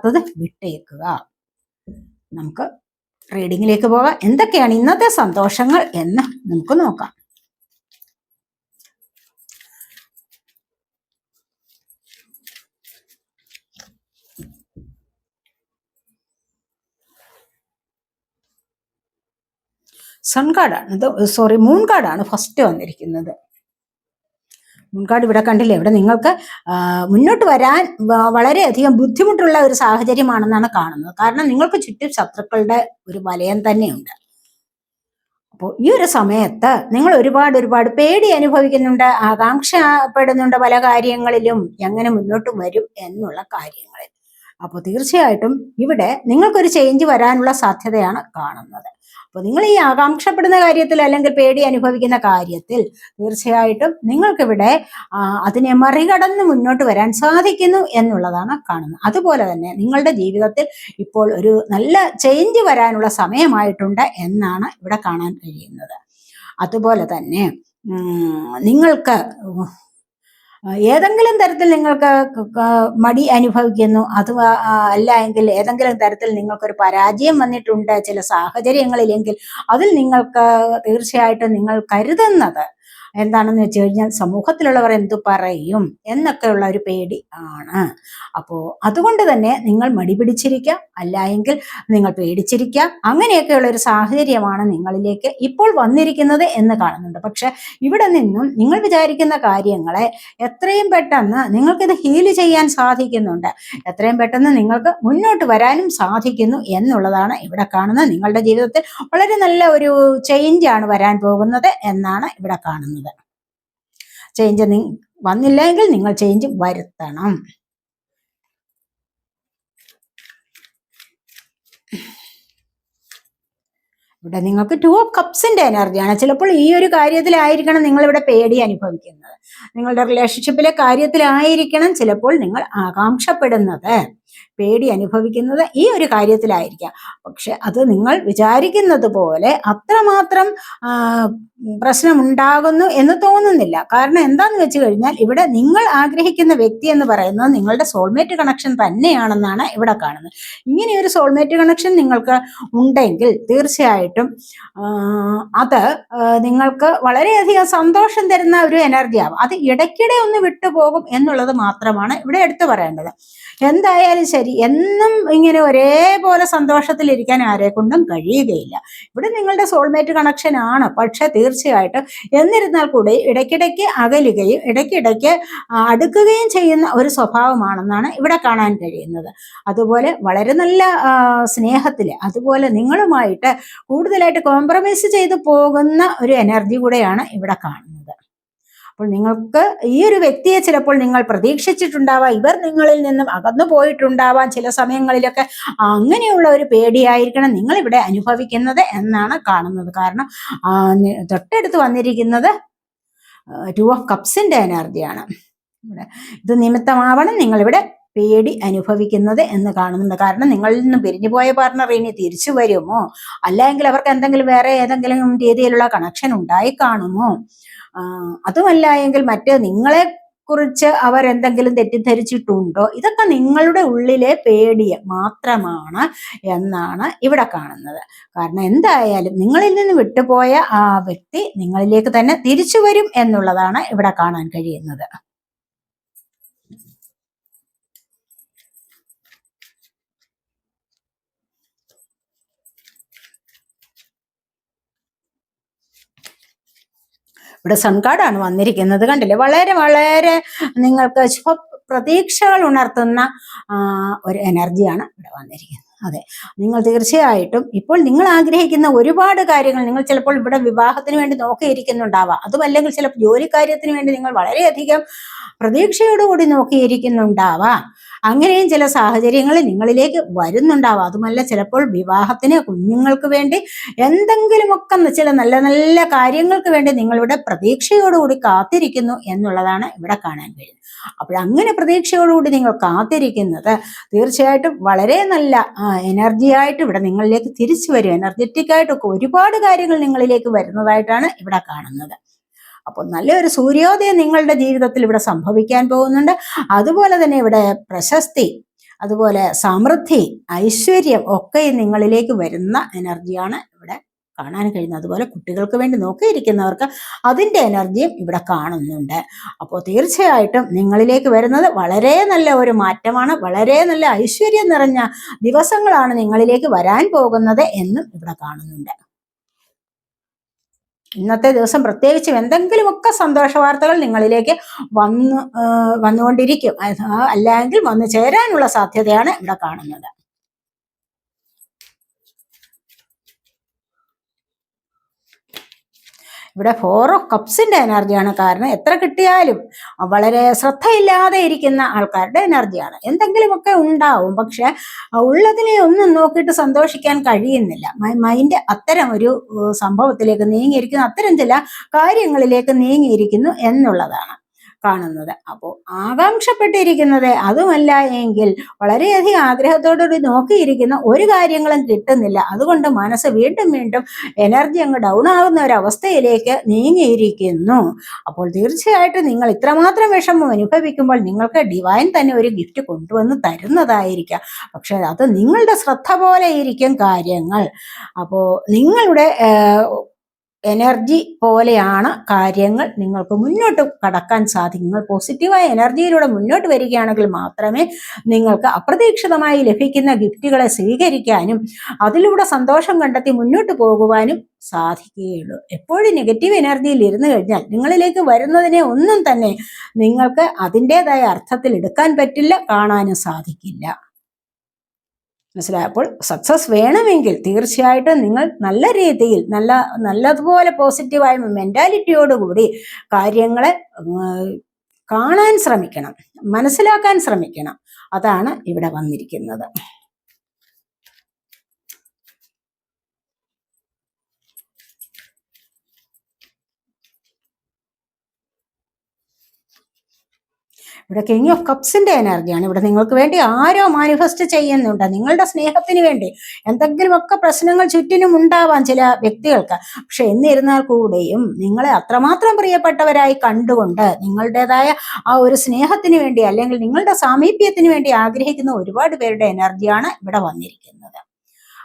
അല്ലാത്തത് വിട്ടേക്കുക. നമുക്ക് റീഡിങ്ങിലേക്ക് പോകാം. എന്തൊക്കെയാണ് ഇന്നത്തെ സന്തോഷങ്ങൾ എന്ന് നമുക്ക് നോക്കാം. സൺ സോറി മൂൺ കാർഡാണ് ഫസ്റ്റ് വന്നിരിക്കുന്നത്. മുൻകാട് ഇവിടെ കണ്ടില്ലേ? ഇവിടെ നിങ്ങൾക്ക് മുന്നോട്ട് വരാൻ വളരെയധികം ബുദ്ധിമുട്ടുള്ള ഒരു സാഹചര്യമാണെന്നാണ് കാണുന്നത്. കാരണം നിങ്ങൾക്ക് ചുറ്റും ശത്രുക്കളുടെ ഒരു വലയം തന്നെയുണ്ട്. അപ്പോൾ ഈ ഒരു സമയത്ത് നിങ്ങൾ ഒരുപാട് ഒരുപാട് പേടി അനുഭവിക്കുന്നുണ്ട് ആകാംക്ഷപ്പെടുന്നുണ്ട് പല കാര്യങ്ങളിലും എങ്ങനെ മുന്നോട്ട് വരും എന്നുള്ള കാര്യങ്ങളിൽ. അപ്പോൾ തീർച്ചയായിട്ടും ഇവിടെ നിങ്ങൾക്കൊരു ചേഞ്ച് വരാനുള്ള സാധ്യതയാണ് കാണുന്നത്. അപ്പോൾ നിങ്ങൾ ഈ ആകാംക്ഷപ്പെടുന്ന കാര്യത്തിൽ അല്ലെങ്കിൽ പേടി അനുഭവിക്കുന്ന കാര്യത്തിൽ തീർച്ചയായിട്ടും നിങ്ങൾക്കിവിടെ അതിനെ മറികടന്ന് മുന്നോട്ട് വരാൻ സാധിക്കുന്നു എന്നുള്ളതാണ് കാണുന്നത്. അതുപോലെ തന്നെ നിങ്ങളുടെ ജീവിതത്തിൽ ഇപ്പോൾ ഒരു നല്ല ചേഞ്ച് വരാനുള്ള സമയമായിട്ടുണ്ട് എന്നാണ് ഇവിടെ കാണാൻ കഴിയുന്നത്. അതുപോലെ തന്നെ നിങ്ങൾക്ക് ഏതെങ്കിലും തരത്തിൽ നിങ്ങൾക്ക് മടി അനുഭവിക്കുന്നു. അഥവാ അല്ല എങ്കിൽ ഏതെങ്കിലും തരത്തിൽ നിങ്ങൾക്കൊരു പരാജയം വന്നിട്ടുണ്ട് ചില സാഹചര്യങ്ങളിലെങ്കിൽ അതിൽ നിങ്ങൾക്ക് തീർച്ചയായിട്ടും നിങ്ങൾ കരുതുന്നത് എന്താണെന്ന് വെച്ച് കഴിഞ്ഞാൽ സമൂഹത്തിലുള്ളവർ എന്തു പറയും എന്നൊക്കെയുള്ള ഒരു പേടി ആണ്. അപ്പോൾ അതുകൊണ്ട് തന്നെ നിങ്ങൾ മടി പിടിച്ചിരിക്കാം അല്ല എങ്കിൽ നിങ്ങൾ പേടിച്ചിരിക്കാം. അങ്ങനെയൊക്കെയുള്ള ഒരു സാഹചര്യമാണ് നിങ്ങളിലേക്ക് ഇപ്പോൾ വന്നിരിക്കുന്നത് എന്ന് കാണുന്നുണ്ട്. പക്ഷെ ഇവിടെ നിന്നും നിങ്ങൾ വിചാരിക്കുന്ന കാര്യങ്ങളെ എത്രയും പെട്ടെന്ന് നിങ്ങൾക്കിത് ഹീൽ ചെയ്യാൻ സാധിക്കുന്നുണ്ട്. എത്രയും പെട്ടെന്ന് നിങ്ങൾക്ക് മുന്നോട്ട് വരാനും സാധിക്കുന്നു എന്നുള്ളതാണ് ഇവിടെ കാണുന്നത്. നിങ്ങളുടെ ജീവിതത്തിൽ വളരെ നല്ല ഒരു ചേഞ്ച് ആണ് വരാൻ പോകുന്നത് എന്നാണ് ഇവിടെ കാണുന്നത്. ചേഞ്ച് വന്നില്ലെങ്കിൽ നിങ്ങൾ ചേഞ്ച് വരുത്തണം. ഇവിടെ നിങ്ങൾക്ക് ടു ഓഫ് കപ്സിന്റെ എനർജിയാണ് ചിലപ്പോൾ ഈ ഒരു കാര്യത്തിലായിരിക്കണം നിങ്ങൾ ഇവിടെ പേടി അനുഭവിക്കുന്നത്. നിങ്ങളുടെ റിലേഷൻഷിപ്പിലെ കാര്യത്തിലായിരിക്കണം ചിലപ്പോൾ നിങ്ങൾ ആകാംക്ഷപ്പെടുന്നത്. പേടി അനുഭവിക്കുന്നത് ഈ ഒരു കാര്യത്തിലായിരിക്കാം. പക്ഷെ അത് നിങ്ങൾ വിചാരിക്കുന്നത് പോലെ അത്രമാത്രം പ്രശ്നമുണ്ടാകുന്നു എന്ന് തോന്നുന്നില്ല. കാരണം എന്താന്ന് വെച്ച് കഴിഞ്ഞാൽ ഇവിടെ നിങ്ങൾ ആഗ്രഹിക്കുന്ന വ്യക്തി എന്ന് പറയുന്നത് നിങ്ങളുടെ സോൾമേറ്റ് കണക്ഷൻ തന്നെയാണെന്നാണ് ഇവിടെ കാണുന്നത്. ഇങ്ങനെ ഒരു സോൾമേറ്റ് കണക്ഷൻ നിങ്ങൾക്ക് ഉണ്ടെങ്കിൽ തീർച്ചയായിട്ടും അത് നിങ്ങൾക്ക് വളരെയധികം സന്തോഷം തരുന്ന ഒരു എനർജി ആവും. അത് ഇടയ്ക്കിടെ ഒന്ന് വിട്ടുപോകും എന്നുള്ളത് മാത്രമാണ് ഇവിടെ എടുത്തു പറയേണ്ടത്. എന്തായാലും ശരി എന്നും ഇങ്ങനെ ഒരേപോലെ സന്തോഷത്തിലിരിക്കാൻ ആരെ കൊണ്ടും കഴിയുകയില്ല. ഇവിടെ നിങ്ങളുടെ സോൾമേറ്റ് കണക്ഷൻ ആണ്. പക്ഷെ തീർച്ചയായിട്ടും എന്നിരുന്നാൽ കൂടി ഇടയ്ക്കിടയ്ക്ക് അകലുകയും ഇടയ്ക്കിടയ്ക്ക് അടുക്കുകയും ചെയ്യുന്ന ഒരു സ്വഭാവമാണെന്നാണ് ഇവിടെ കാണാൻ കഴിയുന്നത്. അതുപോലെ വളരെ നല്ല സ്നേഹത്തിൽ അതുപോലെ നിങ്ങളുമായിട്ട് കൂടുതലായിട്ട് കോംപ്രമൈസ് ചെയ്തു പോകുന്ന ഒരു എനർജി കൂടെയാണ് ഇവിടെ കാണുന്നത്. അപ്പോൾ നിങ്ങൾക്ക് ഈ ഒരു വ്യക്തിയെ ചിലപ്പോൾ നിങ്ങൾ പ്രതീക്ഷിച്ചിട്ടുണ്ടാവാം. ഇവർ നിങ്ങളിൽ നിന്നും അകന്നു പോയിട്ടുണ്ടാവാം ചില സമയങ്ങളിലൊക്കെ. അങ്ങനെയുള്ള ഒരു പേടിയായിരിക്കണം നിങ്ങൾ ഇവിടെ അനുഭവിക്കുന്നത് എന്നാണ് കാണുന്നത്. കാരണം തൊട്ടടുത്ത് വന്നിരിക്കുന്നത് ടു ഓഫ് കപ്സിന്റെ എനർജിയാണ്. ഇവിടെ ഇത് നിമിത്തമാവണം നിങ്ങളിവിടെ പേടി അനുഭവിക്കുന്നത് എന്ന് കാണുന്നുണ്ട് കാരണം നിങ്ങളിൽ നിന്ന് പിരിഞ്ഞു പോയ പാർട്ണർ ഇനി തിരിച്ചു വരുമോ? അല്ലെങ്കിൽ അവർക്ക് എന്തെങ്കിലും വേറെ ഏതെങ്കിലും രീതിയിലുള്ള കണക്ഷൻ ഉണ്ടായി കാണുമോ? അതുമല്ല എങ്കിൽ മറ്റ് നിങ്ങളെ കുറിച്ച് അവരെന്തെങ്കിലും തെറ്റിദ്ധരിച്ചിട്ടുണ്ടോ? ഇതൊക്കെ നിങ്ങളുടെ ഉള്ളിലെ പേടി മാത്രമാണ് എന്നാണ് ഇവിടെ കാണുന്നത്. കാരണം എന്തായാലും നിങ്ങളിൽ നിന്ന് വിട്ടുപോയ ആ വ്യക്തി നിങ്ങളിലേക്ക് തന്നെ തിരിച്ചു വരും എന്നുള്ളതാണ് ഇവിടെ കാണാൻ കഴിയുന്നത്. ഇവിടെ സൺകാർഡാണ് വന്നിരിക്കുന്നത്. കണ്ടില്ലേ? വളരെ വളരെ നിങ്ങൾക്ക് ശുഭ പ്രതീക്ഷകൾ ഉണർത്തുന്ന ഒരു എനർജിയാണ് ഇവിടെ വന്നിരിക്കുന്നത്. അതെ. നിങ്ങൾ തീർച്ചയായിട്ടും ഇപ്പോൾ നിങ്ങൾ ആഗ്രഹിക്കുന്ന ഒരുപാട് കാര്യങ്ങൾ നിങ്ങൾ ചിലപ്പോൾ ഇവിടെ വിവാഹത്തിന് വേണ്ടി നോക്കിയിരിക്കുന്നുണ്ടാവാം. അതുമല്ലെങ്കിൽ ചിലപ്പോൾ ജോലിക്കാര്യത്തിന് വേണ്ടി നിങ്ങൾ വളരെയധികം പ്രതീക്ഷയോടുകൂടി നോക്കിയിരിക്കുന്നുണ്ടാവാം. അങ്ങനെയും ചില സാഹചര്യങ്ങൾ നിങ്ങളിലേക്ക് വരുന്നുണ്ടാവാം. അതുമല്ല ചിലപ്പോൾ വിവാഹത്തിന് കുഞ്ഞുങ്ങൾക്ക് വേണ്ടി എന്തെങ്കിലുമൊക്കെ ചില നല്ല നല്ല കാര്യങ്ങൾക്ക് വേണ്ടി നിങ്ങളിവിടെ പ്രതീക്ഷയോടുകൂടി കാത്തിരിക്കുന്നു എന്നുള്ളതാണ് ഇവിടെ കാണാൻ കഴിയുന്നത്. അപ്പോൾ അങ്ങനെ പ്രതീക്ഷയോടുകൂടി നിങ്ങൾ കാത്തിരിക്കുന്നത് തീർച്ചയായിട്ടും വളരെ നല്ല എനർജി ആയിട്ട് ഇവിടെ നിങ്ങളിലേക്ക് തിരിച്ചു വരും. എനർജറ്റിക് ആയിട്ടൊക്കെ ഒരുപാട് കാര്യങ്ങൾ നിങ്ങളിലേക്ക് വരുന്നതായിട്ടാണ് ഇവിടെ കാണുന്നത്. അപ്പോൾ നല്ലൊരു സൂര്യോദയം നിങ്ങളുടെ ജീവിതത്തിൽ ഇവിടെ സംഭവിക്കാൻ പോകുന്നുണ്ട്. അതുപോലെ തന്നെ ഇവിടെ പ്രശസ്തി അതുപോലെ സമൃദ്ധി ഐശ്വര്യം ഒക്കെ നിങ്ങളിലേക്ക് വരുന്ന എനർജിയാണ് ഇവിടെ കാണാൻ കഴിയുന്നത്. അതുപോലെ കുട്ടികൾക്ക് വേണ്ടി നോക്കിയിരിക്കുന്നവർക്ക് അതിന്റെ എനർജിയും ഇവിടെ കാണുന്നുണ്ട്. അപ്പോൾ തീർച്ചയായിട്ടും നിങ്ങളിലേക്ക് വരുന്നത് വളരെ നല്ല ഒരു മാറ്റമാണ് വളരെ നല്ല ഐശ്വര്യം നിറഞ്ഞ ദിവസങ്ങളാണ് നിങ്ങളിലേക്ക് വരാൻ പോകുന്നത് എന്നും ഇവിടെ കാണുന്നുണ്ട്. ഇന്നത്തെ ദിവസം പ്രത്യേകിച്ചും എന്തെങ്കിലുമൊക്കെ സന്തോഷ വാർത്തകൾ നിങ്ങളിലേക്ക് വന്നു വന്നുകൊണ്ടിരിക്കും. അല്ലെങ്കിൽ വന്നു ചേരാനുള്ള സാധ്യതയാണ് ഇവിടെ കാണുന്നത്. ഇവിടെ ഫോർ ഓഫ് കപ്സിന്റെ എനർജിയാണ് കാരണം എത്ര കിട്ടിയാലും വളരെ ശ്രദ്ധയില്ലാതെ ഇരിക്കുന്ന ആൾക്കാരുടെ എനർജിയാണ് എന്തെങ്കിലുമൊക്കെ ഉണ്ടാവും. പക്ഷെ ഉള്ളതിനെ ഒന്നും നോക്കിയിട്ട് സന്തോഷിക്കാൻ കഴിയുന്നില്ല. മൈൻഡ് അത്തരം ഒരു സംഭവത്തിലേക്ക് നീങ്ങിയിരിക്കുന്നു. അത്തരം ചില കാര്യങ്ങളിലേക്ക് നീങ്ങിയിരിക്കുന്നു എന്നുള്ളതാണ്. കാണുന്നത്. അപ്പോൾ ആകാംക്ഷപ്പെട്ടിരിക്കുന്നത് അതുമല്ല എങ്കിൽ വളരെയധികം ആഗ്രഹത്തോടുകൂടി നോക്കിയിരിക്കുന്ന ഒരു കാര്യങ്ങളും കിട്ടുന്നില്ല. അതുകൊണ്ട് മനസ്സ് വീണ്ടും വീണ്ടും എനർജി അങ്ങ് ഡൗൺ ആകുന്ന ഒരവസ്ഥയിലേക്ക് നീങ്ങിയിരിക്കുന്നു. അപ്പോൾ തീർച്ചയായിട്ടും നിങ്ങൾ ഇത്രമാത്രം വിഷമം അനുഭവിക്കുമ്പോൾ നിങ്ങൾക്ക് ഡിവൈൻ തന്നെ ഒരു ഗിഫ്റ്റ് കൊണ്ടുവന്ന് തരുന്നതായിരിക്കാം. പക്ഷെ അത് നിങ്ങളുടെ ശ്രദ്ധ പോലെ ഇരിക്കും കാര്യങ്ങൾ. അപ്പോൾ നിങ്ങളുടെ എനർജി പോലെയാണ് കാര്യങ്ങൾ നിങ്ങൾക്ക് മുന്നോട്ട് കടക്കാൻ സാധിക്കും. നിങ്ങൾ പോസിറ്റീവായ എനർജിയിലൂടെ മുന്നോട്ട് വരികയാണെങ്കിൽ മാത്രമേ നിങ്ങൾക്ക് അപ്രതീക്ഷിതമായി ലഭിക്കുന്ന ഗിഫ്റ്റുകളെ സ്വീകരിക്കാനും അതിലൂടെ സന്തോഷം കണ്ടെത്തി മുന്നോട്ട് പോകുവാനും സാധിക്കുകയുള്ളൂ. എപ്പോഴും നെഗറ്റീവ് എനർജിയിൽ ഇരുന്നു കഴിഞ്ഞാൽ നിങ്ങളിലേക്ക് വരുന്നതിനെ ഒന്നും തന്നെ നിങ്ങൾക്ക് അതിന്റെതായ അർത്ഥത്തിൽ എടുക്കാൻ പറ്റില്ല കാണാനും സാധിക്കില്ല. മനസ്സിലായി അപ്പോൾ സക്സസ് വേണമെങ്കിൽ തീർച്ചയായിട്ടും നിങ്ങൾ നല്ല രീതിയിൽ നല്ല നല്ലതുപോലെ പോസിറ്റീവായ മെന്റാലിറ്റിയോടുകൂടി കാര്യങ്ങളെ കാണാൻ ശ്രമിക്കണം മനസ്സിലാക്കാൻ ശ്രമിക്കണം. അതാണ് ഇവിടെ വന്നിരിക്കുന്നത്. ഇവിടെ കിങ് ഓഫ് കപ്സിന്റെ എനർജിയാണ് ഇവിടെ നിങ്ങൾക്ക് വേണ്ടി ആരോ മാനിഫെസ്റ്റ് ചെയ്യുന്നുണ്ട്. നിങ്ങളുടെ സ്നേഹത്തിന് വേണ്ടി എന്തെങ്കിലുമൊക്കെ പ്രശ്നങ്ങൾ ചുറ്റിനും ഉണ്ടാവാം ചില വ്യക്തികൾക്ക്. പക്ഷെ എന്നിരുന്നാൽ കൂടെയും നിങ്ങളെ അത്രമാത്രം പ്രിയപ്പെട്ടവരായി കണ്ടുകൊണ്ട് നിങ്ങളുടേതായ ആ ഒരു സ്നേഹത്തിന് വേണ്ടി അല്ലെങ്കിൽ നിങ്ങളുടെ സാമീപ്യത്തിന് വേണ്ടി ആഗ്രഹിക്കുന്ന ഒരുപാട് പേരുടെ എനർജിയാണ് ഇവിടെ വന്നിരിക്കുന്നത്.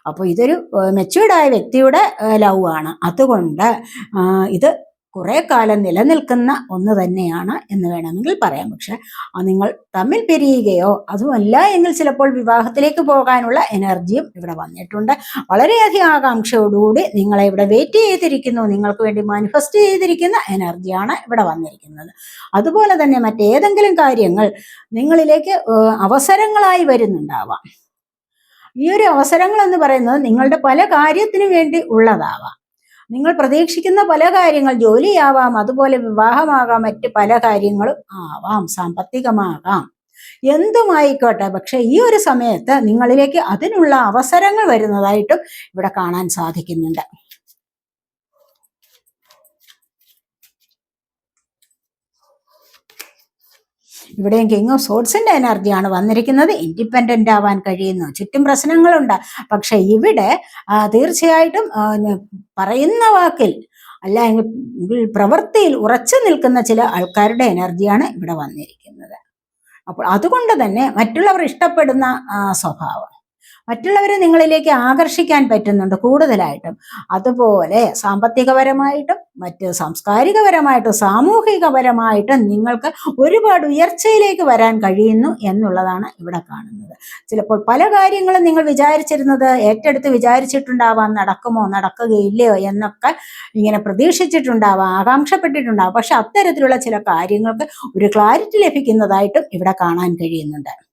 അപ്പോൾ ഇതൊരു മെച്യൂർഡായ വ്യക്തിയുടെ ലവ് ആണ്. അതുകൊണ്ട് ഇത് കുറെ കാലം നിലനിൽക്കുന്ന ഒന്ന് തന്നെയാണ് എന്ന് വേണമെങ്കിൽ പറയാം. പക്ഷെ നിങ്ങൾ തമ്മിൽ പിരിയുകയോ അതുമല്ല എങ്കിൽ ചിലപ്പോൾ വിവാഹത്തിലേക്ക് പോകാനുള്ള എനർജിയും ഇവിടെ വന്നിട്ടുണ്ട്. വളരെയധികം ആകാംക്ഷയോടുകൂടി നിങ്ങളെ ഇവിടെ വെയിറ്റ് ചെയ്തിരിക്കുന്നു. നിങ്ങൾക്ക് വേണ്ടി മാനിഫെസ്റ്റ് ചെയ്തിരിക്കുന്ന എനർജിയാണ് ഇവിടെ വന്നിരിക്കുന്നത്. അതുപോലെ തന്നെ മറ്റേതെങ്കിലും കാര്യങ്ങൾ നിങ്ങളിലേക്ക് അവസരങ്ങളായി വരുന്നുണ്ടാവാം. ഈ ഒരു അവസരങ്ങൾ എന്ന് പറയുന്നത് നിങ്ങളുടെ പല കാര്യത്തിനു വേണ്ടി ഉള്ളതാവാം. നിങ്ങൾ പ്രതീക്ഷിക്കുന്ന പല കാര്യങ്ങൾ ജോലിയാവാം അതുപോലെ വിവാഹമാകാം മറ്റ് പല കാര്യങ്ങളും ആവാം സാമ്പത്തികമാകാം. എന്തുമായിക്കോട്ടെ പക്ഷെ ഈ ഒരു സമയത്ത് നിങ്ങളിലേക്ക് അതിനുള്ള അവസരങ്ങൾ വരുന്നതായിട്ടും ഇവിടെ കാണാൻ സാധിക്കുന്നുണ്ട്. ഇവിടെയും കിങ് ഓഫ് സോഡ്സിന്റെ എനർജിയാണ് വന്നിരിക്കുന്നത്. ഇൻഡിപെൻഡന്റ് ആവാൻ കഴിയുന്നു. ചുറ്റും പ്രശ്നങ്ങളുണ്ട്. പക്ഷെ ഇവിടെ തീർച്ചയായിട്ടും പറയുന്ന വാക്കിൽ അല്ലെങ്കിൽ പ്രവൃത്തിയിൽ ഉറച്ചു നിൽക്കുന്ന ചില ആൾക്കാരുടെ എനർജിയാണ് ഇവിടെ വന്നിരിക്കുന്നത്. അപ്പോൾ അതുകൊണ്ട് തന്നെ മറ്റുള്ളവർ ഇഷ്ടപ്പെടുന്ന സ്വഭാവം. മറ്റുള്ളവരെ നിങ്ങളിലേക്ക് ആകർഷിക്കാൻ പറ്റുന്നുണ്ട് കൂടുതലായിട്ടും. അതുപോലെ സാമ്പത്തികപരമായിട്ടും മറ്റ് സാംസ്കാരികപരമായിട്ടും സാമൂഹികപരമായിട്ടും നിങ്ങൾക്ക് ഒരുപാട് ഉയർച്ചയിലേക്ക് വരാൻ കഴിയുന്നു എന്നുള്ളതാണ് ഇവിടെ കാണുന്നത്. ചിലപ്പോൾ പല കാര്യങ്ങളും നിങ്ങൾ വിചാരിച്ചിരുന്നത് ഏറ്റെടുത്ത് വിചാരിച്ചിട്ടുണ്ടാവാം നടക്കുമോ നടക്കുകയില്ലയോ എന്നൊക്കെ ഇങ്ങനെ പ്രതീക്ഷിച്ചിട്ടുണ്ടാവാം ആകാംക്ഷപ്പെട്ടിട്ടുണ്ടാവാം. പക്ഷെ അത്തരത്തിലുള്ള ചില കാര്യങ്ങൾക്ക് ഒരു ക്ലാരിറ്റി ലഭിക്കുന്നതായിട്ടും ഇവിടെ കാണാൻ കഴിയുന്നുണ്ട്.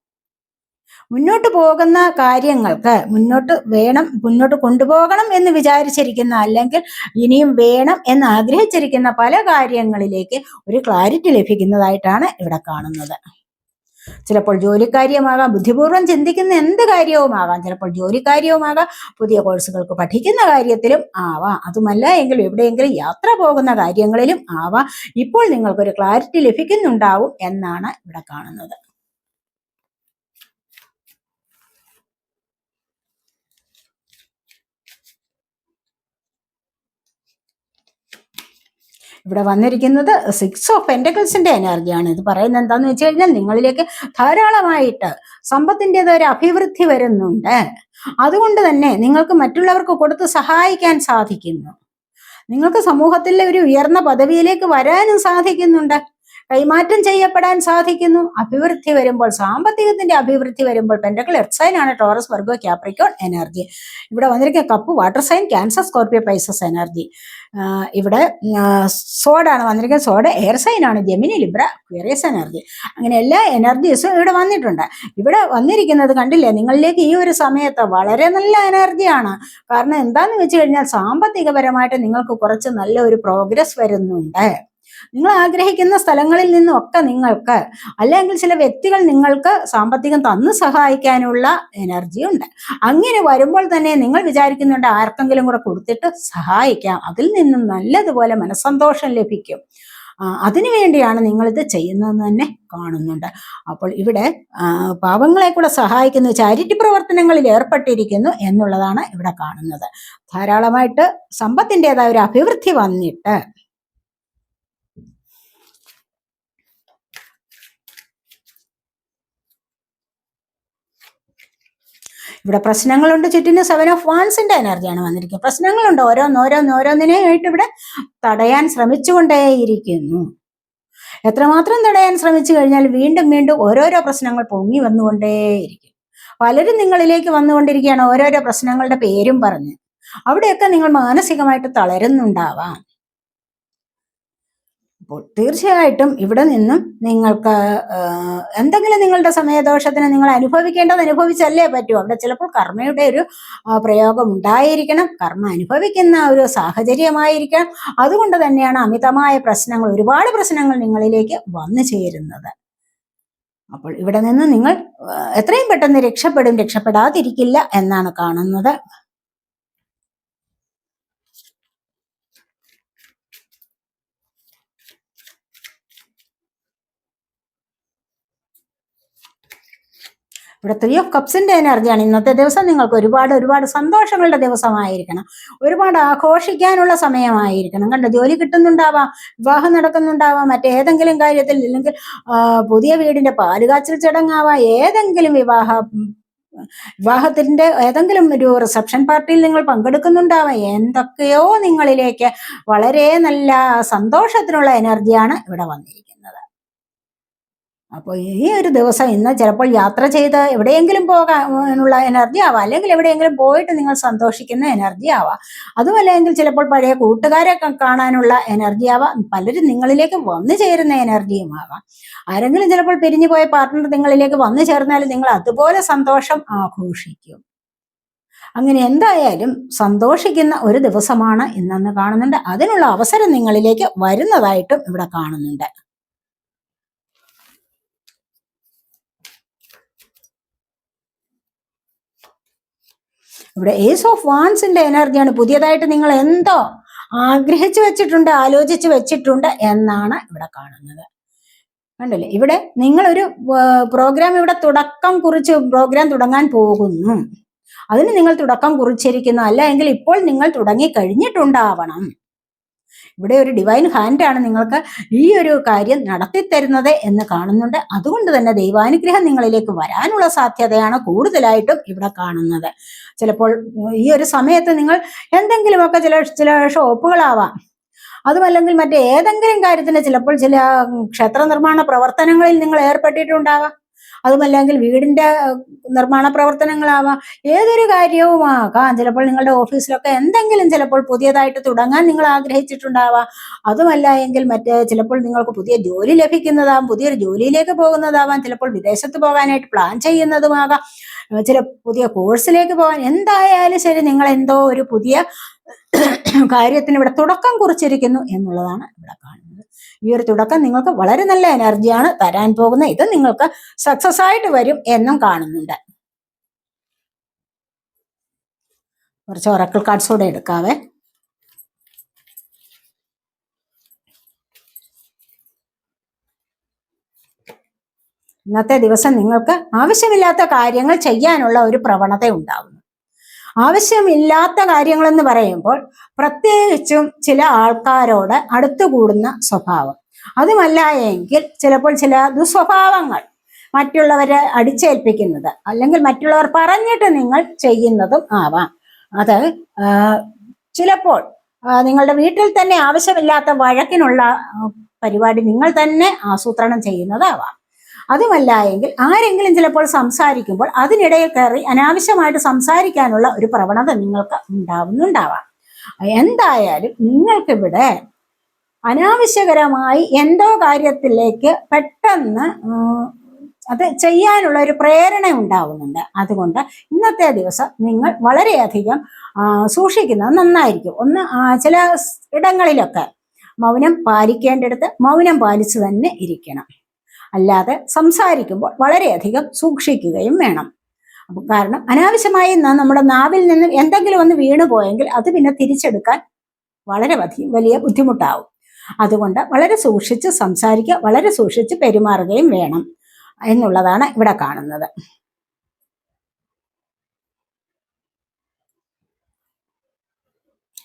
മുന്നോട്ട് പോകുന്ന കാര്യങ്ങൾക്ക് മുന്നോട്ട് വേണം മുന്നോട്ട് കൊണ്ടുപോകണം എന്ന് വിചാരിച്ചിരിക്കുന്ന അല്ലെങ്കിൽ ഇനിയും വേണം എന്ന് ആഗ്രഹിച്ചിരിക്കുന്ന പല കാര്യങ്ങളിലേക്ക് ഒരു ക്ലാരിറ്റി ലഭിക്കുന്നതായിട്ടാണ് ഇവിടെ കാണുന്നത്. ചിലപ്പോൾ ജോലിക്കാര്യമാകാം ബുദ്ധിപൂർവം ചിന്തിക്കുന്ന എന്ത് കാര്യവുമാകാം ചിലപ്പോൾ ജോലിക്കാര്യവുമാകാം പുതിയ കോഴ്സുകൾക്ക് പഠിക്കുന്ന കാര്യത്തിലും ആവാം. അതുമല്ല എങ്കിൽ എവിടെയെങ്കിലും യാത്ര പോകുന്ന കാര്യങ്ങളിലും ആവാം. ഇപ്പോൾ നിങ്ങൾക്കൊരു ക്ലാരിറ്റി ലഭിക്കുന്നുണ്ടാവും എന്നാണ് ഇവിടെ കാണുന്നത്. ഇവിടെ വന്നിരിക്കുന്നത് സിക്സ് ഓഫ് പെന്റക്കിൾസിന്റെ എനർജിയാണ് ഇത് പറയുന്നത് എന്താന്ന് വെച്ച് കഴിഞ്ഞാൽ നിങ്ങളിലേക്ക് ധാരാളമായിട്ട് സമ്പത്തിന്റെത് ഒരു അഭിവൃദ്ധി വരുന്നുണ്ട്. അതുകൊണ്ട് തന്നെ നിങ്ങൾക്ക് മറ്റുള്ളവർക്ക് കൊടുത്ത് സഹായിക്കാൻ സാധിക്കുന്നു. നിങ്ങൾക്ക് സമൂഹത്തിലെ ഒരു ഉയർന്ന പദവിയിലേക്ക് വരാനും സാധിക്കുന്നുണ്ട്. കൈമാറ്റം ചെയ്യപ്പെടാൻ സാധിക്കുന്നു. അഭിവൃദ്ധി വരുമ്പോൾ സാമ്പത്തികത്തിന്റെ അഭിവൃദ്ധി വരുമ്പോൾ പെൻഡകൾ എർത്ത് സൈൻ ആണ് ടോറസ് വർഗോ ക്യാപ്രിക്കോൺ എനർജി ഇവിടെ വന്നിരിക്കുന്ന cup water sign Cancer Scorpio Pisces energy ഇവിടെ സോഡാണ് വന്നിരിക്കുന്നത്. സോഡ് എയർ സൈൻ ആണ്. ജെമിനി ലിബ്ര ക്വീറിയസ് എനർജി അങ്ങനെ എല്ലാ എനർജീസും ഇവിടെ വന്നിട്ടുണ്ട്. ഇവിടെ വന്നിരിക്കുന്നത് കണ്ടില്ലേ? നിങ്ങളിലേക്ക് ഈ ഒരു സമയത്ത് വളരെ നല്ല എനർജിയാണ് കാരണം എന്താന്ന് വെച്ച് കഴിഞ്ഞാൽ സാമ്പത്തികപരമായിട്ട് നിങ്ങൾക്ക് കുറച്ച് നല്ല ഒരു പ്രോഗ്രസ് വരുന്നുണ്ട്. നിങ്ങൾ ആഗ്രഹിക്കുന്ന സ്ഥലങ്ങളിൽ നിന്നൊക്കെ നിങ്ങൾക്ക് അല്ലെങ്കിൽ ചില വ്യക്തികൾ നിങ്ങൾക്ക് സാമ്പത്തികം തന്ന് സഹായിക്കാനുള്ള എനർജി ഉണ്ട്. അങ്ങനെ വരുമ്പോൾ തന്നെ നിങ്ങൾ വിചാരിക്കുന്നുണ്ട് ആർക്കെങ്കിലും കൂടെ കൊടുത്തിട്ട് സഹായിക്കാം. അതിൽ നിന്നും നല്ലതുപോലെ മനസ്സന്തോഷം ലഭിക്കും. അതിനു വേണ്ടിയാണ് നിങ്ങളിത് ചെയ്യുന്നതെന്ന് തന്നെ കാണുന്നുണ്ട്. അപ്പോൾ ഇവിടെ പാവങ്ങളെ കൂടെ സഹായിക്കുന്ന ചാരിറ്റി പ്രവർത്തനങ്ങളിൽ ഏർപ്പെട്ടിരിക്കുന്നു എന്നുള്ളതാണ് ഇവിടെ കാണുന്നത്. ധാരാളമായിട്ട് സമ്പത്തിന്റെതായ ഒരു അഭിവൃദ്ധി വന്നിട്ട് ഇവിടെ പ്രശ്നങ്ങളുണ്ട്. ചുറ്റിന് സെവൻ ഓഫ് വാൻസിന്റെ എനർജിയാണ് വന്നിരിക്കുന്നത്. പ്രശ്നങ്ങളുണ്ട്. ഓരോന്ന് ഓരോന്ന് ഓരോന്നിനെയായിട്ട് ഇവിടെ തടയാൻ ശ്രമിച്ചുകൊണ്ടേയിരിക്കുന്നു. എത്രമാത്രം തടയാൻ ശ്രമിച്ചു കഴിഞ്ഞാൽ വീണ്ടും വീണ്ടും ഓരോരോ പ്രശ്നങ്ങൾ പൊങ്ങി വന്നുകൊണ്ടേയിരിക്കും. പലരും നിങ്ങളിലേക്ക് വന്നുകൊണ്ടിരിക്കുകയാണ് ഓരോരോ പ്രശ്നങ്ങളുടെ പേരും പറഞ്ഞ്. അവിടെയൊക്കെ നിങ്ങൾ മാനസികമായിട്ട് തളരുന്നുണ്ടാവാം. അപ്പോൾ തീർച്ചയായിട്ടും ഇവിടെ നിന്നും നിങ്ങൾക്ക് എന്തെങ്കിലും നിങ്ങളുടെ സമയദോഷത്തിന് നിങ്ങൾ അനുഭവിക്കേണ്ടത് അനുഭവിച്ചല്ലേ പറ്റൂ. അവിടെ ചിലപ്പോൾ കർമ്മയുടെ ഒരു പ്രയോഗം ഉണ്ടായിരിക്കണം. കർമ്മ അനുഭവിക്കുന്ന ഒരു സാഹചര്യമായിരിക്കാം അതുകൊണ്ട് തന്നെയാണ് അമിതമായ പ്രശ്നങ്ങൾ ഒരുപാട് പ്രശ്നങ്ങൾ നിങ്ങളിലേക്ക് വന്നു ചേരുന്നത്. അപ്പോൾ ഇവിടെ നിന്ന് നിങ്ങൾ എത്രയും പെട്ടെന്ന് രക്ഷപ്പെടും രക്ഷപ്പെടാതിരിക്കില്ല എന്നാണ് കാണുന്നത്. ഇവിടെ ത്രീ ഓഫ് കപ്സിന്റെ എനർജിയാണ് ഇന്നത്തെ ദിവസം നിങ്ങൾക്ക് ഒരുപാട് ഒരുപാട് സന്തോഷങ്ങളുടെ ദിവസമായിരിക്കണം. ഒരുപാട് ആഘോഷിക്കാനുള്ള സമയമായിരിക്കണം. കണ്ടോ? ജോലി കിട്ടുന്നുണ്ടാവാം വിവാഹം നടക്കുന്നുണ്ടാവാം മറ്റേതെങ്കിലും കാര്യത്തിൽ അല്ലെങ്കിൽ പുതിയ വീടിന്റെ പാലുകാച്ചൽ ചടങ്ങാവാം ഏതെങ്കിലും വിവാഹ വിവാഹത്തിന്റെ ഏതെങ്കിലും ഒരു റിസപ്ഷൻ പാർട്ടിയിൽ നിങ്ങൾ പങ്കെടുക്കുന്നുണ്ടാവാം. എന്തൊക്കെയോ നിങ്ങളിലേക്ക് വളരെ നല്ല സന്തോഷത്തിനുള്ള എനർജിയാണ് ഇവിടെ വന്നിരിക്കുന്നത്. അപ്പോൾ ഈ ഒരു ദിവസം ഇന്ന് ചിലപ്പോൾ യാത്ര ചെയ്ത് എവിടെയെങ്കിലും പോകാനുള്ള എനർജി ആവാം. അല്ലെങ്കിൽ എവിടെയെങ്കിലും പോയിട്ട് നിങ്ങൾ സന്തോഷിക്കുന്ന എനർജി ആവാം. അതുമല്ലെങ്കിൽ ചിലപ്പോൾ പഴയ കൂട്ടുകാരെ കാണാനുള്ള എനർജി ആവാം. പലരും നിങ്ങളിലേക്ക് വന്നു ചേരുന്ന എനർജിയും ആവാം. ആരെങ്കിലും ചിലപ്പോൾ പിരിഞ്ഞു പോയ പാർട്ട്ണർ നിങ്ങളിലേക്ക് വന്നു ചേർന്നാൽ നിങ്ങൾ അതുപോലെ സന്തോഷം ആഘോഷിക്കും. അങ്ങനെ എന്തായാലും സന്തോഷിക്കുന്ന ഒരു ദിവസമാണ് ഇന്നെന്ന് കാണുന്നുണ്ട്. അതിനുള്ള അവസരം നിങ്ങളിലേക്ക് വരുന്നതായിട്ടും ഇവിടെ കാണുന്നുണ്ട്. ഇവിടെ ഏസ് ഓഫ് വാൻസിന്റെ എനർജിയാണ് പുതിയതായിട്ട് നിങ്ങൾ എന്തോ ആഗ്രഹിച്ചു വെച്ചിട്ടുണ്ട് ആലോചിച്ച് വെച്ചിട്ടുണ്ട് എന്നാണ് ഇവിടെ കാണുന്നത്. കണ്ടില്ലേ? ഇവിടെ നിങ്ങളൊരു പ്രോഗ്രാം ഇവിടെ തുടക്കം കുറിച്ച് പ്രോഗ്രാം തുടങ്ങാൻ പോകുന്നു. അതിന് നിങ്ങൾ തുടക്കം കുറിച്ചിരിക്കുന്നു. അല്ല എങ്കിൽ ഇപ്പോൾ നിങ്ങൾ തുടങ്ങി കഴിഞ്ഞിട്ടുണ്ടാവണം. ഇവിടെ ഒരു ഡിവൈൻ ഹാൻഡ് ആണ് നിങ്ങൾക്ക് ഈ ഒരു കാര്യം നടത്തിത്തരുന്നത് എന്ന് കാണുന്നുണ്ട്. അതുകൊണ്ട് തന്നെ ദൈവാനുഗ്രഹം നിങ്ങളിലേക്ക് വരാനുള്ള സാധ്യതയാണ് കൂടുതലായിട്ടും ഇവിടെ കാണുന്നത്. ചിലപ്പോൾ ഈ ഒരു സമയത്ത് നിങ്ങൾ എന്തെങ്കിലുമൊക്കെ ചില ചില ഷോപ്പുകളാവാം. അതുമല്ലെങ്കിൽ മറ്റേതെങ്കിലും കാര്യത്തിന് ചിലപ്പോൾ ചില ക്ഷേത്ര നിർമ്മാണ പ്രവർത്തനങ്ങളിൽ നിങ്ങൾ ഏർപ്പെട്ടിട്ടുണ്ടാവാം. അതുമല്ലെങ്കിൽ വീടിന്റെ നിർമ്മാണ പ്രവർത്തനങ്ങളാവാം ഏതൊരു കാര്യവുമാകാം. ചിലപ്പോൾ നിങ്ങളുടെ ഓഫീസിലൊക്കെ എന്തെങ്കിലും ചിലപ്പോൾ പുതിയതായിട്ട് തുടങ്ങാൻ നിങ്ങൾ ആഗ്രഹിച്ചിട്ടുണ്ടാവാം. അതുമല്ല എങ്കിൽ മറ്റേ ചിലപ്പോൾ നിങ്ങൾക്ക് പുതിയ ജോലി ലഭിക്കുന്നതാവാം പുതിയൊരു ജോലിയിലേക്ക് പോകുന്നതാവാം ചിലപ്പോൾ വിദേശത്ത് പോകാനായിട്ട് പ്ലാൻ ചെയ്യുന്നതുമാകാം ചില പുതിയ കോഴ്സിലേക്ക് പോകാൻ. എന്തായാലും ശരി നിങ്ങൾ എന്തോ ഒരു പുതിയ കാര്യത്തിന് ഇവിടെ തുടക്കം കുറിച്ചിരിക്കുന്നു എന്നുള്ളതാണ് ഇവിടെ കാണുന്നത്. ഈ ഒരു തുടക്കം നിങ്ങൾക്ക് വളരെ നല്ല എനർജിയാണ് തരാൻ പോകുന്നത് ഇത് നിങ്ങൾക്ക് സക്സസ് ആയിട്ട് വരും എന്നും കാണുന്നുണ്ട്. കുറച്ച് ഒറക്കിൾ കാർഡ്സ് കൂടെ എടുക്കാവേ. ഇന്നത്തെ ദിവസം നിങ്ങൾക്ക് ആവശ്യമില്ലാത്ത കാര്യങ്ങൾ ചെയ്യാനുള്ള ഒരു പ്രവണത ഉണ്ടാകുന്നു ആവശ്യമില്ലാത്ത കാര്യങ്ങളെന്ന് പറയുമ്പോൾ പ്രത്യേകിച്ചും ചില ആൾക്കാരോട് അടുത്തുകൂടുന്ന സ്വഭാവം. അതുമല്ല എങ്കിൽ ചിലപ്പോൾ ചില ദുസ്വഭാവങ്ങൾ മറ്റുള്ളവരെ അടിച്ചേൽപ്പിക്കുന്നത് അല്ലെങ്കിൽ മറ്റുള്ളവർ പറഞ്ഞിട്ട് നിങ്ങൾ ചെയ്യുന്നതും ആവാം. അത് ചിലപ്പോൾ നിങ്ങളുടെ വീട്ടിൽ തന്നെ ആവശ്യമില്ലാത്ത വഴക്കിനുള്ള പരിപാടി നിങ്ങൾ തന്നെ ആസൂത്രണം ചെയ്യുന്നതാവാം. അതുമല്ല എങ്കിൽ ആരെങ്കിലും ചിലപ്പോൾ സംസാരിക്കുമ്പോൾ അതിനിടയിൽ കയറി അനാവശ്യമായിട്ട് സംസാരിക്കാനുള്ള ഒരു പ്രവണത നിങ്ങൾക്ക് ഉണ്ടാവുന്നുണ്ടാവാം. എന്തായാലും നിങ്ങൾക്കിവിടെ അനാവശ്യകരമായി എന്തോ കാര്യത്തിലേക്ക് പെട്ടെന്ന് അത് ചെയ്യാനുള്ള ഒരു പ്രേരണ ഉണ്ടാവുന്നുണ്ട്. അതുകൊണ്ട് ഇന്നത്തെ ദിവസം നിങ്ങൾ വളരെയധികം സൂക്ഷിക്കുന്നത് നന്നായിരിക്കും. ഒന്ന് ചില ഇടങ്ങളിലൊക്കെ മൗനം പാലിക്കേണ്ടടുത്ത് മൗനം പാലിച്ചു തന്നെ ഇരിക്കണം. അല്ലാതെ സംസാരിക്കുമ്പോൾ വളരെയധികം സൂക്ഷിക്കുകയും വേണം. അപ്പം കാരണം അനാവശ്യമായി നമ്മുടെ നാവിൽ നിന്ന് എന്തെങ്കിലും ഒന്ന് വീണു പോയെങ്കിൽ അത് പിന്നെ തിരിച്ചെടുക്കാൻ വളരെ വലിയ ബുദ്ധിമുട്ടാവും. അതുകൊണ്ട് വളരെ സൂക്ഷിച്ച് സംസാരിക്കുക വളരെ സൂക്ഷിച്ച് പെരുമാറുകയും വേണം എന്നുള്ളതാണ് ഇവിടെ കാണുന്നത്.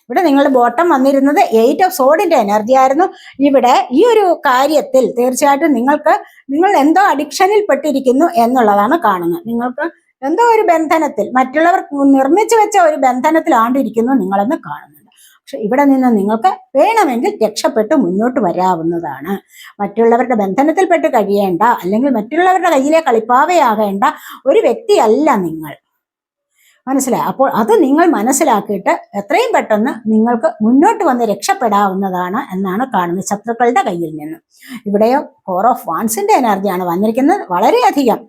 ഇവിടെ നിങ്ങൾ ബോട്ടം വന്നിരുന്നത് എയ്റ്റ് ഓഫ് സോഡിന്റെ എനർജി ആയിരുന്നു. ഇവിടെ ഈ ഒരു കാര്യത്തിൽ തീർച്ചയായിട്ടും നിങ്ങൾക്ക് നിങ്ങൾ എന്തോ അഡിക്ഷനിൽ പെട്ടിരിക്കുന്നു എന്നുള്ളതാണ് കാണുന്നത്. നിങ്ങൾക്ക് എന്തോ ഒരു ബന്ധനത്തിൽ മറ്റുള്ളവർ നിർമ്മിച്ചു വെച്ച ഒരു ബന്ധനത്തിലാണ്ടിരിക്കുന്നു നിങ്ങളെന്ന് കാണുന്നുണ്ട്. പക്ഷെ ഇവിടെ നിന്ന് നിങ്ങൾക്ക് വേണമെങ്കിൽ രക്ഷപ്പെട്ട് മുന്നോട്ട് വരാവുന്നതാണ്. മറ്റുള്ളവരുടെ ബന്ധനത്തിൽപ്പെട്ട് കഴിയേണ്ട അല്ലെങ്കിൽ മറ്റുള്ളവരുടെ കയ്യിലെ കളിപ്പാവയാകേണ്ട ഒരു വ്യക്തിയല്ല നിങ്ങൾ. മനസ്സിലായി. അപ്പോൾ അത് നിങ്ങൾ മനസ്സിലാക്കിയിട്ട് എത്രയും പെട്ടെന്ന് നിങ്ങൾക്ക് മുന്നോട്ട് വന്ന് രക്ഷപ്പെടാവുന്നതാണ് എന്നാണ് കാണുന്നത് ശത്രുക്കളുടെ കയ്യിൽ നിന്ന്. ഇവിടെയോ ഫോർ ഓഫ് വാൻസിന്റെ എനർജിയാണ് വന്നിരിക്കുന്നത്. വളരെയധികം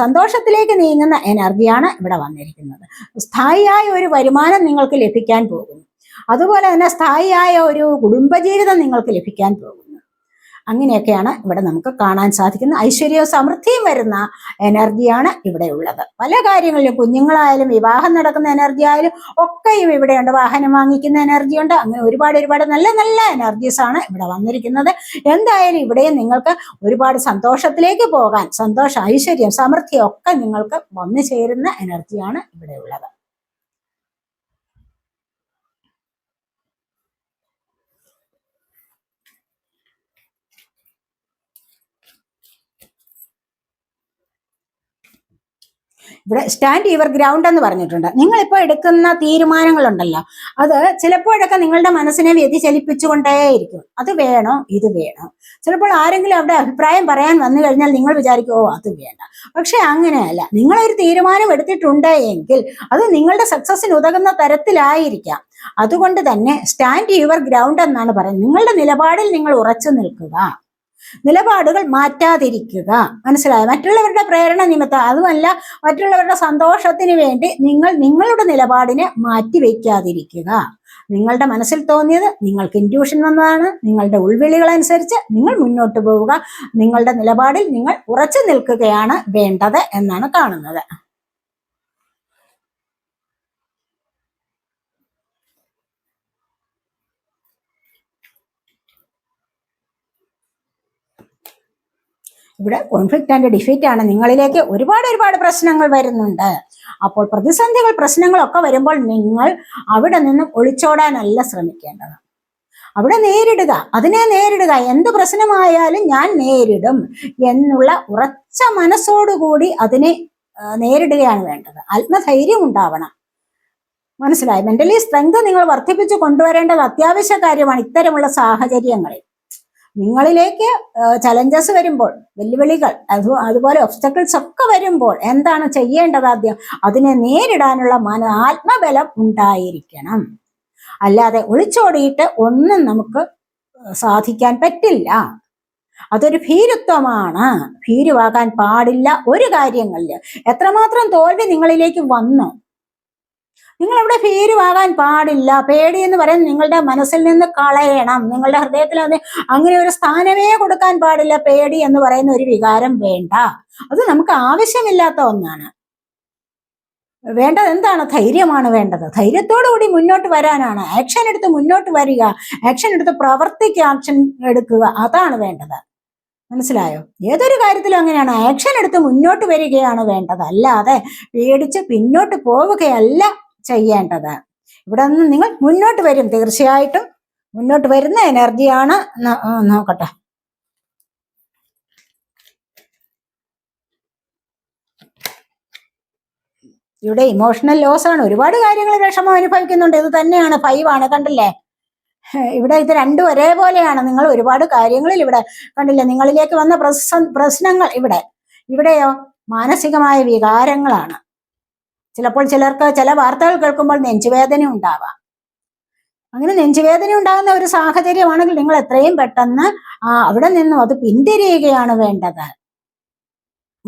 സന്തോഷത്തിലേക്ക് നീങ്ങുന്ന എനർജിയാണ് ഇവിടെ വന്നിരിക്കുന്നത്. സ്ഥായിയായ ഒരു വരുമാനം നിങ്ങൾക്ക് ലഭിക്കാൻ പോകുന്നു. അതുപോലെ തന്നെ സ്ഥായിയായ ഒരു കുടുംബജീവിതം നിങ്ങൾക്ക് ലഭിക്കാൻ പോകുന്നു. അങ്ങനെയൊക്കെയാണ് ഇവിടെ നമുക്ക് കാണാൻ സാധിക്കുന്ന ഐശ്വര്യവും സമൃദ്ധിയും വരുന്ന എനർജിയാണ് ഇവിടെ ഉള്ളത്. പല കാര്യങ്ങളിലും കുഞ്ഞുങ്ങളായാലും വിവാഹം നടക്കുന്ന എനർജി ആയാലും ഒക്കെയും ഇവിടെയുണ്ട്. വാഹനം വാങ്ങിക്കുന്ന എനർജി ഉണ്ട്. അങ്ങനെ ഒരുപാട് ഒരുപാട് നല്ല നല്ല എനർജീസ് ആണ് ഇവിടെ വന്നിരിക്കുന്നത്. എന്തായാലും ഇവിടെയും നിങ്ങൾക്ക് ഒരുപാട് സന്തോഷത്തിലേക്ക് പോകാൻ സന്തോഷം ഐശ്വര്യം സമൃദ്ധിയും ഒക്കെ നിങ്ങൾക്ക് വന്നു ചേരുന്ന എനർജിയാണ് ഇവിടെ ഇവിടെ സ്റ്റാൻഡ് യുവർ ഗ്രൗണ്ട് എന്ന് പറഞ്ഞിട്ടുണ്ട്. നിങ്ങൾ ഇപ്പോൾ എടുക്കുന്ന തീരുമാനങ്ങളുണ്ടല്ലോ. അത് ചിലപ്പോഴൊക്കെ നിങ്ങളുടെ മനസ്സിനെ വ്യതിചലിപ്പിച്ചുകൊണ്ടേയിരിക്കും. അത് വേണോ? ഇത് വേണോ. ചിലപ്പോൾ ആരെങ്കിലും അവിടെ അഭിപ്രായം പറയാൻ വന്നു കഴിഞ്ഞാൽ നിങ്ങൾ വിചാരിക്കും ഓ അത് വേണ്ട. പക്ഷെ അങ്ങനെയല്ല. നിങ്ങളൊരു തീരുമാനം എടുത്തിട്ടുണ്ട് എങ്കിൽ അത് നിങ്ങളുടെ സക്സസിന് ഉതകുന്ന തരത്തിലായിരിക്കാം. അതുകൊണ്ട് തന്നെ സ്റ്റാൻഡ് യുവർ ഗ്രൗണ്ട് എന്നാണ് പറയുന്നത്. നിങ്ങളുടെ നിലപാടിൽ നിങ്ങൾ ഉറച്ചു നിൽക്കുക. നിലപാടുകൾ മാറ്റാതിരിക്കുക. മനസ്സിലായ? മറ്റുള്ളവരുടെ പ്രേരണ നിമിത്തം അതുമല്ല മറ്റുള്ളവരുടെ സന്തോഷത്തിന് വേണ്ടി നിങ്ങൾ നിങ്ങളുടെ നിലപാടിനെ മാറ്റിവെക്കാതിരിക്കുക. നിങ്ങളുടെ മനസ്സിൽ തോന്നിയത് നിങ്ങൾക്ക് ഇന്റ്യൂഷൻ വന്നതാണ്. നിങ്ങളുടെ ഉൾവിളികൾ അനുസരിച്ച് നിങ്ങൾ മുന്നോട്ട് പോവുക. നിങ്ങളുടെ നിലപാടിൽ നിങ്ങൾ ഉറച്ചു നിൽക്കുകയാണ് വേണ്ടത് എന്നാണ് കാണുന്നത്. ഇവിടെ കോൺഫ്ലിക്റ്റ് ആൻഡ് ഡിഫീറ്റ് ആണ്. നിങ്ങളിലേക്ക് ഒരുപാട് ഒരുപാട് പ്രശ്നങ്ങൾ വരുന്നുണ്ട്. അപ്പോൾ പ്രതിസന്ധികൾ പ്രശ്നങ്ങളൊക്കെ വരുമ്പോൾ നിങ്ങൾ അവിടെ നിന്നും ഒളിച്ചോടാനല്ല ശ്രമിക്കേണ്ടത്. അവിടെ നേരിടുക. അതിനെ നേരിടുക. എന്ത് പ്രശ്നമായാലും ഞാൻ നേരിടും എന്നുള്ള ഉറച്ച മനസ്സോടുകൂടി അതിനെ നേരിടുകയാണ് വേണ്ടത്. ആത്മധൈര്യം ഉണ്ടാവണം. മനസ്സിലായി? മെന്റലി സ്ട്രെങ്ത് നിങ്ങൾ വർദ്ധിപ്പിച്ചു കൊണ്ടുവരേണ്ടത് അത്യാവശ്യ കാര്യമാണ് ഇത്തരമുള്ള സാഹചര്യങ്ങളിൽ. നിങ്ങളിലേക്ക് ചലഞ്ചസ് വരുമ്പോൾ വെല്ലുവിളികൾ അത് അതുപോലെ ഒബ്സ്റ്റക്കിൾസ് ഒക്കെ വരുമ്പോൾ എന്താണ് ചെയ്യേണ്ടത് ആദ്യം? അതിനെ നേരിടാനുള്ള മന ആത്മബലം ഉണ്ടായിരിക്കണം. അല്ലാതെ ഒളിച്ചോടിയിട്ട് ഒന്നും നമുക്ക് സാധിക്കാൻ പറ്റില്ല. അതൊരു ഭീരുത്വമാണ്. ഭീരുവാകാൻ പാടില്ല ഒരു കാര്യങ്ങളിൽ എത്രമാത്രം തോൽവി നിങ്ങളിലേക്ക് വന്നു? നിങ്ങൾ അവിടെ ഭീരുവാകാൻ പാടില്ല. പേടി എന്ന് പറയുന്നത് നിങ്ങളുടെ മനസ്സിൽ നിന്ന് കളയണം. നിങ്ങളുടെ ഹൃദയത്തിൽ അങ്ങനെ ഒരു സ്ഥാനമേ കൊടുക്കാൻ പാടില്ല. പേടി എന്ന് പറയുന്ന ഒരു വികാരം വേണ്ട. അത് നമുക്ക് ആവശ്യമില്ലാത്ത ഒന്നാണ്. വേണ്ടത് എന്താണ്? ധൈര്യമാണ് വേണ്ടത്. ധൈര്യത്തോടു കൂടി മുന്നോട്ട് വരാനാണ്. ആക്ഷൻ എടുത്ത് മുന്നോട്ട് വരിക. ആക്ഷൻ എടുത്ത് പ്രവർത്തിക്കുക. ആക്ഷൻ എടുക്കുക. അതാണ് വേണ്ടത്. മനസ്സിലായോ? ഏതൊരു കാര്യത്തിലും അങ്ങനെയാണ്. ആക്ഷൻ എടുത്ത് മുന്നോട്ട് വരികയാണ് വേണ്ടത്. അല്ലാതെ പേടിച്ച് പിന്നോട്ട് പോവുകയല്ല. ചെയ്യേണ്ടത്. ഇവിടെ നിന്ന് നിങ്ങൾ മുന്നോട്ട് വരും. തീർച്ചയായിട്ടും മുന്നോട്ട് വരുന്ന എനർജിയാണ് നോക്കട്ടെ. ഇവിടെ ഇമോഷണൽ ലോസ് ആണ്. ഒരുപാട് കാര്യങ്ങൾ വിഷമം അനുഭവിക്കുന്നുണ്ട്. ഇത് തന്നെയാണ്. ഫൈവ് ആണ്. കണ്ടില്ലേ? ഇവിടെ ഇത് രണ്ടും ഒരേപോലെയാണ്. നിങ്ങൾ ഒരുപാട് കാര്യങ്ങളിൽ ഇവിടെ കണ്ടില്ലേ? നിങ്ങളിലേക്ക് വന്ന പ്രശ്ന പ്രശ്നങ്ങൾ ഇവിടെ. ഇവിടെയോ? മാനസികമായ വികാരങ്ങളാണ്. ചിലപ്പോൾ ചിലർക്ക് ചില വാർത്തകൾ കേൾക്കുമ്പോൾ നെഞ്ചുവേദന ഉണ്ടാവാം. അങ്ങനെ നെഞ്ചുവേദന ഉണ്ടാകുന്ന ഒരു സാഹചര്യമാണെങ്കിൽ നിങ്ങൾ എത്രയും പെട്ടെന്ന് അവിടെ നിന്നും അത് പിന്തിരിയുകയാണ് വേണ്ടത്.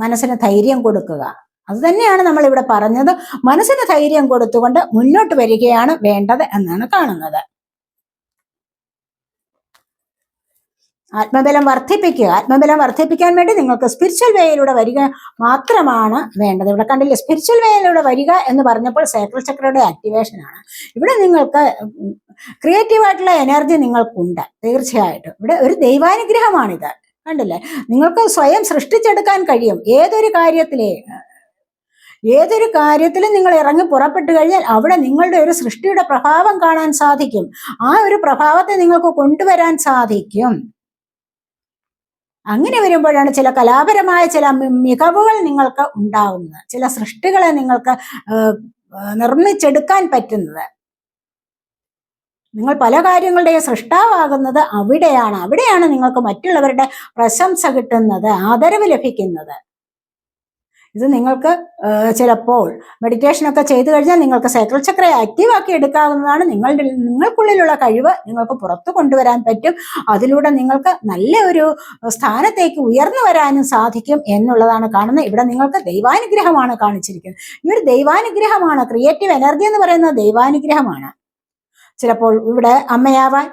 മനസ്സിന് ധൈര്യം കൊടുക്കുക. അത് തന്നെയാണ് നമ്മൾ ഇവിടെ പറഞ്ഞത്. മനസ്സിന് ധൈര്യം കൊടുത്തുകൊണ്ട് മുന്നോട്ട് വരികയാണ് വേണ്ടത് എന്നാണ് കാണുന്നത്. ആത്മബലം വർദ്ധിപ്പിക്കുക. ആത്മബലം വർദ്ധിപ്പിക്കാൻ വേണ്ടി നിങ്ങൾക്ക് സ്പിരിച്വൽ വേയിലൂടെ വരിക മാത്രമാണ് വേണ്ടത്. ഇവിടെ കണ്ടില്ലേ സ്പിരിച്വൽ വേയിലൂടെ വരിക എന്ന് പറഞ്ഞപ്പോൾ സൈക്കിൾ ചക്രയുടെ ആക്ടിവേഷനാണ് ഇവിടെ നിങ്ങൾക്ക് ക്രിയേറ്റീവ് ആയിട്ടുള്ള എനർജി നിങ്ങൾക്കുണ്ട് തീർച്ചയായിട്ടും. ഇവിടെ ഒരു ദൈവാനുഗ്രഹമാണിത്. കണ്ടില്ലേ? നിങ്ങൾക്ക് സ്വയം സൃഷ്ടിച്ചെടുക്കാൻ കഴിയും. ഏതൊരു കാര്യത്തിലെ ഏതൊരു കാര്യത്തിലും നിങ്ങൾ ഇറങ്ങി പുറപ്പെട്ടു കഴിഞ്ഞാൽ അവിടെ നിങ്ങളുടെ ഒരു സൃഷ്ടിയുടെ പ്രഭാവം കാണാൻ സാധിക്കും. ആ ഒരു പ്രഭാവത്തെ നിങ്ങൾക്ക് കൊണ്ടുവരാൻ സാധിക്കും. അങ്ങനെ വരുമ്പോഴാണ് ചില കലാപരമായ ചില മികവുകൾ നിങ്ങൾക്ക് ഉണ്ടാവുന്നത്. ചില സൃഷ്ടികളെ നിങ്ങൾക്ക് നിർമ്മിച്ചെടുക്കാൻ പറ്റുന്നത്. നിങ്ങൾ പല കാര്യങ്ങളുടെയും സൃഷ്ടാവാകുന്നത് അവിടെയാണ്. അവിടെയാണ് നിങ്ങൾക്ക് മറ്റുള്ളവരുടെ പ്രശംസ കിട്ടുന്നത് ആദരവ് ലഭിക്കുന്നത്. ഇത് നിങ്ങൾക്ക് ചിലപ്പോൾ മെഡിറ്റേഷൻ ഒക്കെ ചെയ്തു കഴിഞ്ഞാൽ നിങ്ങൾക്ക് സൈക്കിൾ ചക്രയെ ആക്റ്റീവ് ആക്കി എടുക്കാവുന്നതാണ്. നിങ്ങളുടെ നിങ്ങൾക്കുള്ളിലുള്ള കഴിവ് നിങ്ങൾക്ക് പുറത്തു കൊണ്ടുവരാൻ പറ്റും. അതിലൂടെ നിങ്ങൾക്ക് നല്ല ഒരു സ്ഥാനത്തേക്ക് ഉയർന്നു വരാനും സാധിക്കും എന്നുള്ളതാണ് കാണുന്നത്. ഇവിടെ നിങ്ങൾക്ക് ദൈവാനുഗ്രഹമാണ് കാണിച്ചിരിക്കുന്നത്. ഈ ഒരു ദൈവാനുഗ്രഹമാണ് ക്രിയേറ്റീവ് എനർജി എന്ന് പറയുന്നത് ദൈവാനുഗ്രഹമാണ്. ചിലപ്പോൾ ഇവിടെ അമ്മയാവാൻ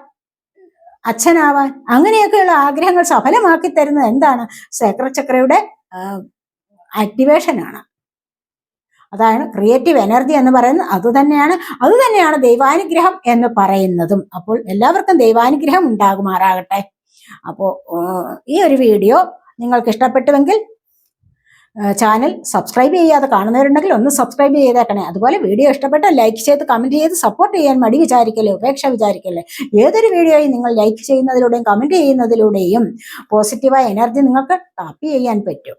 അച്ഛനാവാൻ അങ്ങനെയൊക്കെയുള്ള ആഗ്രഹങ്ങൾ സഫലമാക്കി തരുന്നത് എന്താണ്? സേക്ര ആണ് അതാണ് ക്രിയേറ്റീവ് എനർജി എന്ന് പറയുന്നത് അത് തന്നെയാണ് അത് തന്നെയാണ് ദൈവാനുഗ്രഹം എന്ന് പറയുന്നതും. അപ്പോൾ എല്ലാവർക്കും ദൈവാനുഗ്രഹം ഉണ്ടാകുമാറാകട്ടെ. അപ്പോൾ ഈ ഒരു വീഡിയോ നിങ്ങൾക്ക് ഇഷ്ടപ്പെട്ടുവെങ്കിൽ ചാനൽ സബ്സ്ക്രൈബ് ചെയ്യാതെ കാണുന്നവരുണ്ടെങ്കിൽ ഒന്ന് സബ്സ്ക്രൈബ് ചെയ്തേക്കണേ. അതുപോലെ വീഡിയോ ഇഷ്ടപ്പെട്ട ലൈക്ക് ചെയ്ത് കമന്റ് ചെയ്ത് സപ്പോർട്ട് ചെയ്യാൻ മടി വിചാരിക്കല്ലേ ഉപേക്ഷ വിചാരിക്കല്ലേ? ഏതൊരു വീഡിയോയും നിങ്ങൾ ലൈക്ക് ചെയ്യുന്നതിലൂടെയും കമന്റ് ചെയ്യുന്നതിലൂടെയും പോസിറ്റീവായ എനർജി നിങ്ങൾക്ക് ടാപ്പ് ചെയ്യാൻ പറ്റും.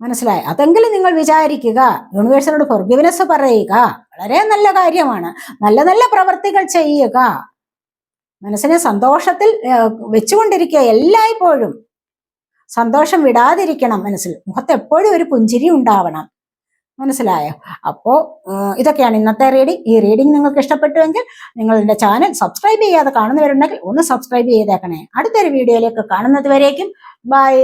മനസ്സിലായി? അതെങ്കിലും നിങ്ങൾ വിചാരിക്കുക യൂണിവേഴ്സിനോട് ഫൊർഗിവ്നെസ് പറയുക വളരെ നല്ല കാര്യമാണ്. നല്ല നല്ല പ്രവർത്തികൾ ചെയ്യുക. മനസ്സിനെ സന്തോഷത്തിൽ വെച്ചുകൊണ്ടിരിക്കുക എല്ലായ്പ്പോഴും. സന്തോഷം വിടാതിരിക്കണം മനസ്സിൽ. മുഖത്ത് എപ്പോഴും ഒരു പുഞ്ചിരി ഉണ്ടാവണം. മനസ്സിലായോ? അപ്പോ ഇതൊക്കെയാണ് ഇന്നത്തെ റീഡിംഗ് ഈ റീഡിംഗ് നിങ്ങൾക്ക് ഇഷ്ടപ്പെട്ടുവെങ്കിൽ നിങ്ങൾ ചാനൽ സബ്സ്ക്രൈബ് ചെയ്യാതെ കാണുന്നവരുണ്ടെങ്കിൽ ഒന്ന് സബ്സ്ക്രൈബ് ചെയ്തേക്കണേ. അടുത്തൊരു വീഡിയോയിലേക്ക് കാണുന്നത് വരേക്കും. ബൈ